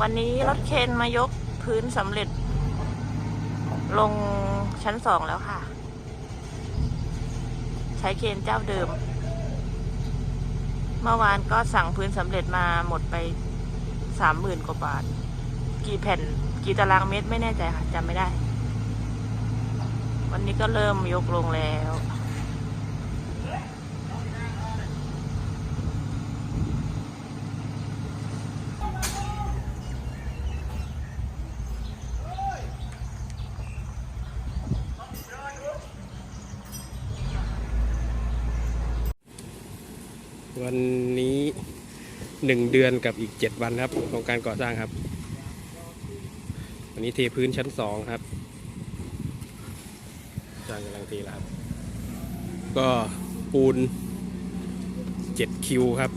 วันนี้รถเคนมายกพื้นสำเร็จ ลงชั้นสองแล้วค่ะ ใช้เคนเจ้าเดิม เมื่อวานก็สั่งพื้นสำเร็จมาหมดไปสามหมื่นกว่าบาท กี่แผ่นกี่ตารางเมตรไม่แน่ใจค่ะจำไม่ได้ วันนี้ก็เริ่มยกลงแล้ว 1 เดือนกับอีก 7 วันครับของการก่อสร้างครับ วันนี้เทพื้นชั้น 2 ครับจางกำลังเทแล้วครับ ก็ปูน 7 คิวครับ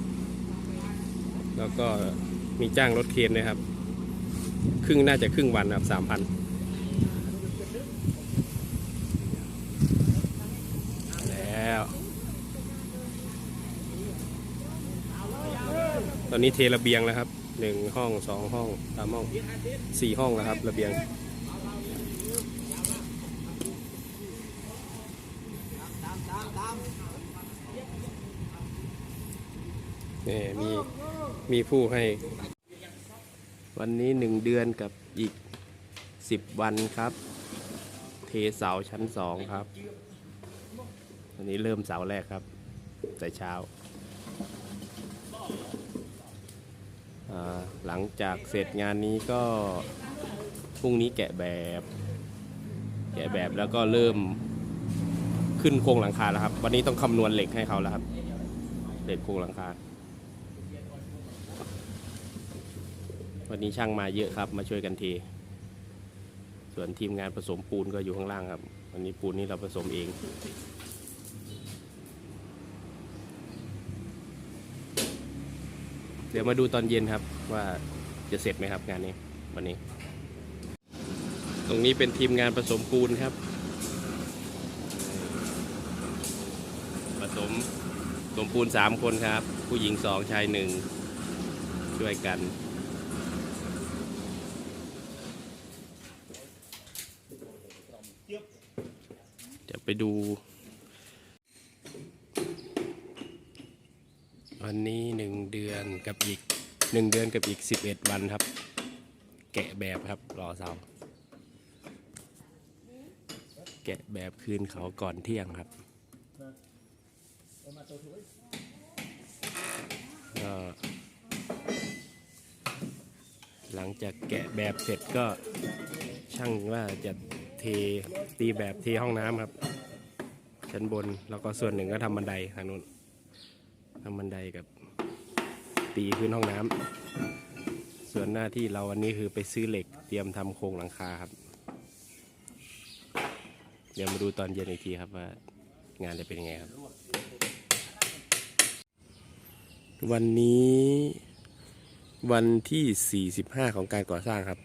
แล้วก็มีจ้างรถเคลนนะครับ ครึ่งน่าจะครึ่งวันครับ3,000 อนนี้เทระเบียงแล้วครับหนึ่งห้องสองห้องสามห้องสี่ห้องแล้วครับระเบียงนี่มีมีผู้ให้ วันนี้หนึ่งเดือนกับอีกสิบวันครับ เทเสาชั้นสองครับวันนี้เริ่มเสาแรกครับ แต่เช้า อ่า หลังจากเสร็จงานนี้ก็พรุ่งนี้แกะแบบ แกะแบบแล้วก็เริ่มขึ้นโครงหลังคาแล้วครับ วันนี้ต้องคำนวณเหล็กให้เขาแล้วครับเหล็กโครงหลังคา วันนี้ช่างมาเยอะครับมาช่วยกันเทส่วนทีมงานผสมปูนก็อยู่ข้างล่างครับ วันนี้ปูนนี่เราผสมเอง ดี๋ยวมาดูตอนเย็นครับว่าจะเสร็จไหมครับงานนี้วันนี้ ตรงนี้เป็นทีมงานผสมปูนครับ ผสมผสมปูนสามคนครับ ผู้หญิงสองชายหนึ่งช่วยกันจะไปดู วันนี้หนึ่งเดือนกับอีกหนึ่งเดือนกับอีกสิบเอ็ดวันครับ แกะแบบครับรอเสาแกะแบบคืนเขาก่อนเที่ยงครับก็หลังจากแกะแบบเสร็จก็ช่างว่าจะเทตีแบบเทห้องน้ำครับ ชั้นบนแล้วก็ส่วนหนึ่งก็ทำบันไดทางนู้น ทำบันไดกับตีพื้นห้องน้ำส่วนหน้าที่เราวันนี้คือไปซื้อเหล็กเตรียมทำโครงหลังคาครับ เดี๋ยวมาดูตอนเย็นอีกทีครับว่างานจะเป็นยังไงครับ วันนี้วันที่ 45 ของการก่อสร้างครับ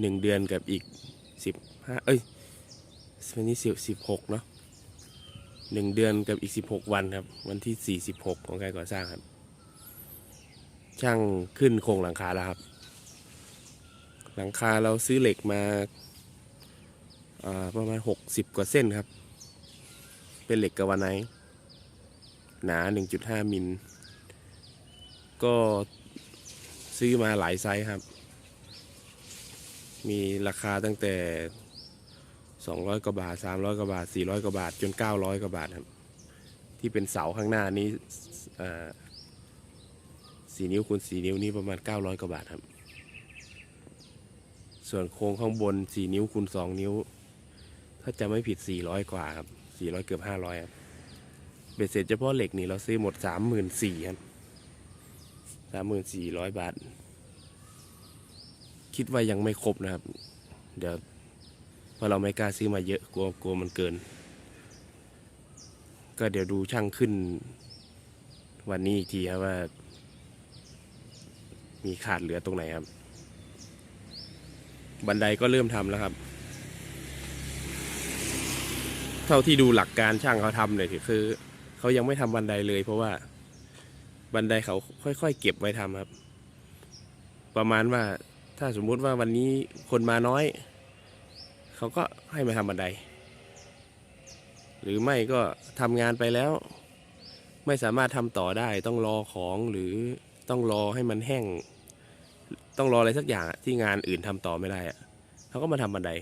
หนึ่งเดือนกับอีก 15 เอ้ยวันนี้สิบหกเนาะ หนึ่งเดือนกับอีกสิบหกวันครับ วันที่สี่สิบหกของการก่อสร้างครับ ช่างขึ้นโครงหลังคาแล้วครับ หลังคาเราซื้อเหล็กมาาประมาณหกสิบกว่าเส้นครับ เป็นเหล็กกาวาไนหนาหนึ่งจุดห้ามิล ก็ซื้อมาหลายไซส์ครับ มีราคาตั้งแต่ สองร้อยกว่าบาทสามร้อยกว่าบาทสี่ร้อยกว่าบาท จนเก้าร้อยกว่าบาทครับ ที่เป็นเสาข้างหน้านี้สี่นิ้วคูณสี่นิ้วนี้ประมาณเก้าร้อยกว่าบาทครับ ส่วนโครงข้างบนสี่นิ้วคูณสองนิ้ว ถ้าจะไม่ผิดสี่ร้อยกว่าครับสี่ร้อยเกือบห้าร้อยครับเบ็ดเสร็จเฉพาะเหล็กนี่เราซื้อหมดสามหมื่นสี่ครับสามหมื่นสี่ร้อยบาท คิดว่ายังไม่ครบนะครับ เดี๋ยว เพราะเราไม่กล้าซื้อมาเยอะกลัวกลัวมันเกิน ก็เดี๋ยวดูช่างขึ้น วันนี้อีกทีครับว่า มีขาดเหลือตรงไหนครับ บันไดก็เริ่มทำแล้วครับ เท่าที่ดูหลักการช่างเขาทำเลยคือเขายังไม่ทำบันไดเลย เพราะว่าบันไดเขาค่อยๆ เก็บไว้ทำครับ ประมาณว่าถ้าสมมุติว่าวันนี้คนมาน้อย เขาก็ให้มาทำบันได หรือไม่ก็ทำงานไปแล้ว ไม่สามารถทำต่อได้ต้องรอของหรือต้องรอให้มันแห้ง ต้องรออะไรสักอย่างที่งานอื่นทำต่อไม่ได้อะเขาก็มาทำบันได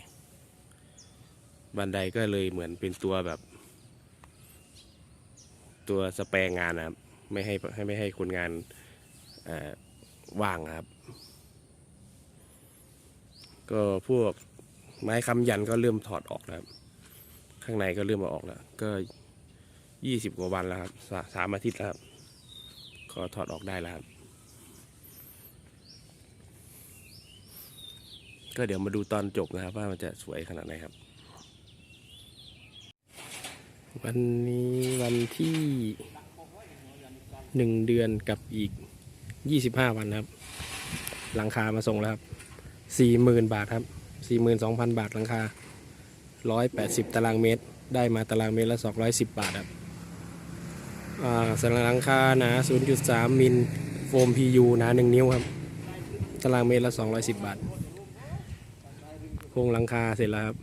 บันไดก็เลยเหมือนเป็นตัวแบบ ตัวสแปรงานนะครับไม่ให้ให้ไม่ให้คนงานว่างครับ ก็พวก ไม้ค้ำยันก็เริ่มถอดออกแล้วครับข้างในก็เริ่มมาออกแล้วก็ยี่สิบกว่าวันแล้วครับสาสามอาทิตย์แล้วครับก็ถอดออกได้แล้วครับก็เดี๋ยวมาดูตอนจบนะครับ ว่ามันจะสวยขนาดไหนครับ วันนี้วันที่หนึ่งเดือนกับอีกยี่สิบห้าวันครับหลังคามาส่งแล้วครับสี่หมื่นบาทครับ สี่หมื่นสองพันบาทหลังคาร้อยแปดสิบตารางเมตร ได้มาตารางเมตรละสองร้อยสิบบาทครับอ่าสหลังคาหนาศูนย์จุดสามมิล โฟม PU หนาหนึ่งนิ้วครับ ตารางเมตรละสองร้อยสิบบาท โครงหลังคาเสร็จแล้วครับ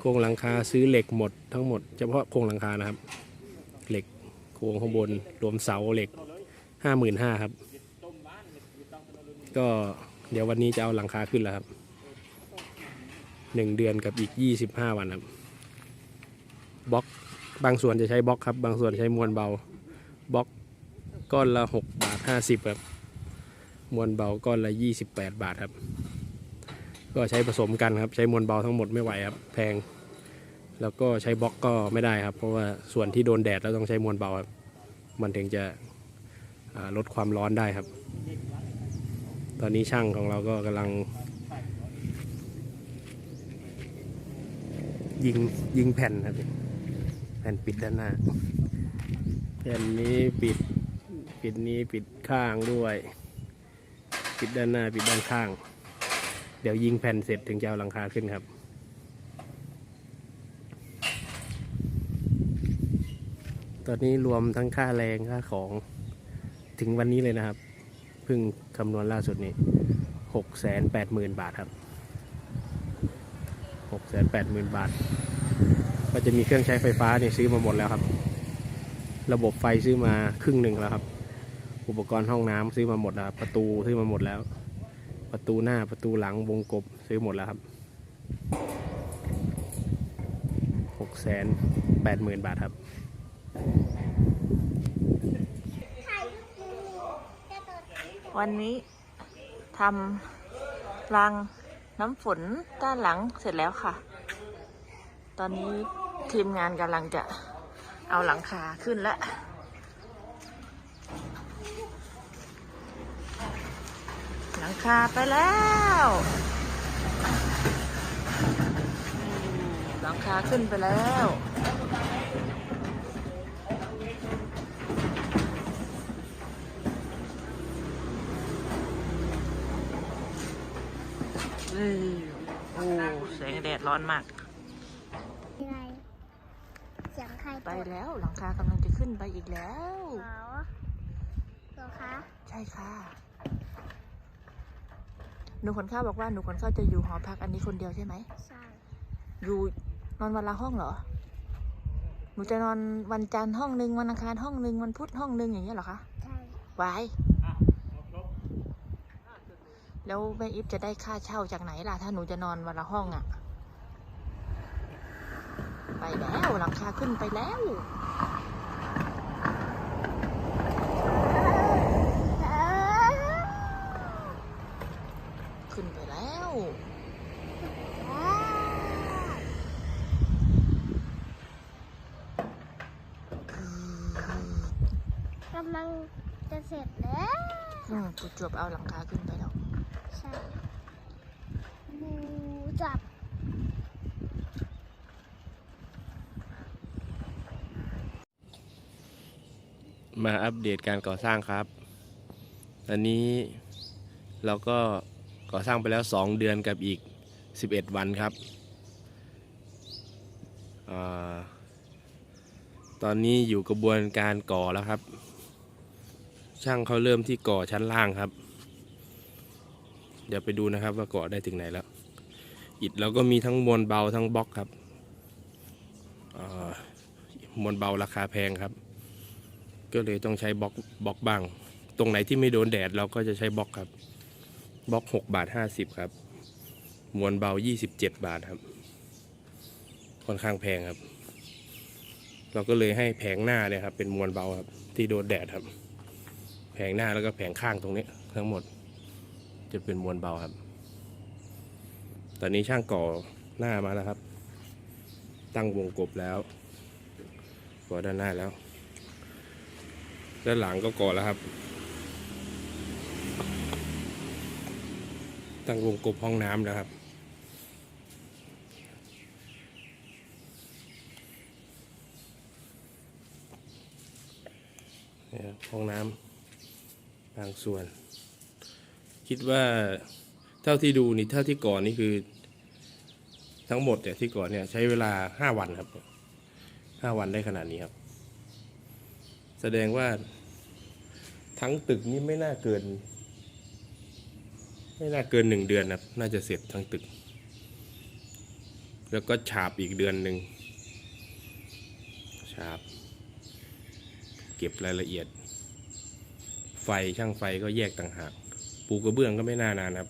โครงหลังคาซื้อเหล็กหมดทั้งหมด เฉพาะโครงหลังคานะครับ เหล็กโครงข้างบน รวมเสาเหล็กห้าหมื่นห้าครับ ก็เดี๋ยววันนี้จะเอาหลังคาขึ้นแล้วครับ หนึ่งเดือนกับอีกยี่สิบห้าวันครับบล็อกบางส่วนจะใช้บล็อกครับ บางส่วนใช้มวลเบาบล็อกก้อนละหกบาทห้าสิบครับมวลเบาก้อนละยี่สิบแปดบาทครับ ก็ใช้ผสมกันครับ ใช้มวลเบาทั้งหมดไม่ไหวครับ แพง แล้วก็ใช้บล็อกก็ไม่ได้ครับ เพราะว่าส่วนที่โดนแดดแล้วต้องใช้มวลเบาครับ มันถึงจะลดความร้อนได้ครับ ตอนนี้ช่างของเราก็กำลัง ยิงยิงแผ่นครับแผ่นปิดด้านหน้า แผ่นนี้ปิดปิดนี้ปิดข้างด้วย ปิดด้านหน้าปิดด้านข้าง เดี๋ยวยิงแผ่นเสร็จถึงจะเอาหลังคาขึ้นครับตอนนี้รวมทั้งค่าแรงค่าของถึงวันนี้เลยนะครับ เพิ่งคำนวณล่าสุดนี้หกแสนแปดหมื่นบาทครับ หกแสนแปดหมื่นบาท ก็จะมีเครื่องใช้ไฟฟ้าเนี่ยซื้อมาหมดแล้วครับ ระบบไฟซื้อมาครึ่งหนึ่งแล้วครับ อุปกรณ์ห้องน้ำซื้อมาหมดแล้วประตูซื้อมาหมดแล้ว ประตูหน้าประตูหลังวงกบซื้อหมดแล้วครับหกแสนแปดหมื่นบาทครับวันนี้ทำราง น้ำฝนด้านหลังเสร็จแล้วค่ะ ตอนนี้ทีมงานกำลังจะเอาหลังคาขึ้นแล้วหลังคาไปแล้วหลังคาขึ้นไปแล้ว เอ้ย โอ้แสงแดดร้อนมากยังไงเสียงใครไปกดแล้วหลังคากำลังจะขึ้นไปอีกแล้วเหรอเหรอคะใช่ค่ะ หนูขนข้าวบอกว่าหนูขนข้าวจะอยู่หอพักอันนี้คนเดียวใช่ไหมใช่ อยู่นอนวันละห้องเหรอ หนูจะนอนวันจันทร์ห้องหนึ่งวันอังคารห้องหนึ่งวันพุธห้องหนึ่งอย่างเงี้ยเหรอคะ ใช่วาย แล้วแม่อิฟจะได้ค่าเช่าจากไหนล่ะ ถ้าหนูจะนอนวันละห้องอะ่ะ ไปแล้วหลังคาขึ้นไปแล้วขึ้นไปแล้ว กำลังจะเสร็จแล้ว อืมกูจวบเอาหลังคาขึ้นไปแล้ว ช่บูจับมาอัปเดตการก่อสร้างครับ ตอนนี้เราก็ก่อสร้างไปแล้ว 2 เดือนกับอีก 11 วันครับอตอนนี้อยู่กระบวนการก่อแล้วครับ ช่างเขาเริ่มที่ก่อชั้นล่างครับ ดี๋ยวไปดูนะครับว่าเก่อได้ถึงไหนแล้ว อิฐเราก็มีทั้งมวลเบาทั้งบล็อกครับมวลเบาราคาแพงครับ ก็เลยต้องใช้บล็อกบล็อกบ้าง ตรงไหนที่ไม่โดนแดดเราก็จะใช้บล็อกครับ บล็อกหกบาทห้าสิบครับ มวลเบายี่สิบเจ็ดบาทครับ ค่อนข้างแพงครับ เราก็เลยให้แผงหน้าเนี่ยครับเป็นมวลเบาครับที่โดนแดดครับ แผงหน้าแล้วก็แผงข้างตรงนี้ทั้งหมด จะเป็นมวลเบาครับ ตอนนี้ช่างก่อหน้ามาแล้วครับ ตั้งวงกบแล้วก่อด้านหน้าแล้ว ด้านหลังก็ก่อแล้วครับ ตั้งวงกบห้องน้ำแล้วครับห้องน้ำบางส่วน คิดว่าเท่าที่ดูนี่เท่าที่ก่อนนี่คือ ทั้งหมดเนี่ยที่ก่อนเนี่ยใช้เวลาห้าวันครับห้าวันได้ขนาดนี้ครับ แสดงว่า ทั้งตึกนี่ไม่น่าเกิน ไม่น่าเกินหนึ่งเดือนครับ น่าจะเสร็จทั้งตึก แล้วก็ฉาบอีกเดือนหนึ่งฉาบ เก็บรายละเอียด ไฟช่างไฟก็แยกต่างหาก ปูกระเบื้องก็ไม่น่านานครับ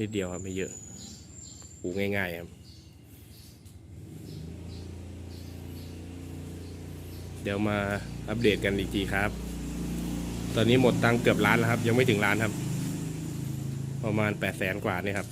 นิดเดียวครับไม่เยอะปูง่ายๆครับ เดี๋ยวมาอัปเดตกันอีกทีครับ ตอนนี้หมดตังเกือบล้านแล้วครับ ยังไม่ถึงล้านครับ ประมาณแปดแสนกว่านี่ครับ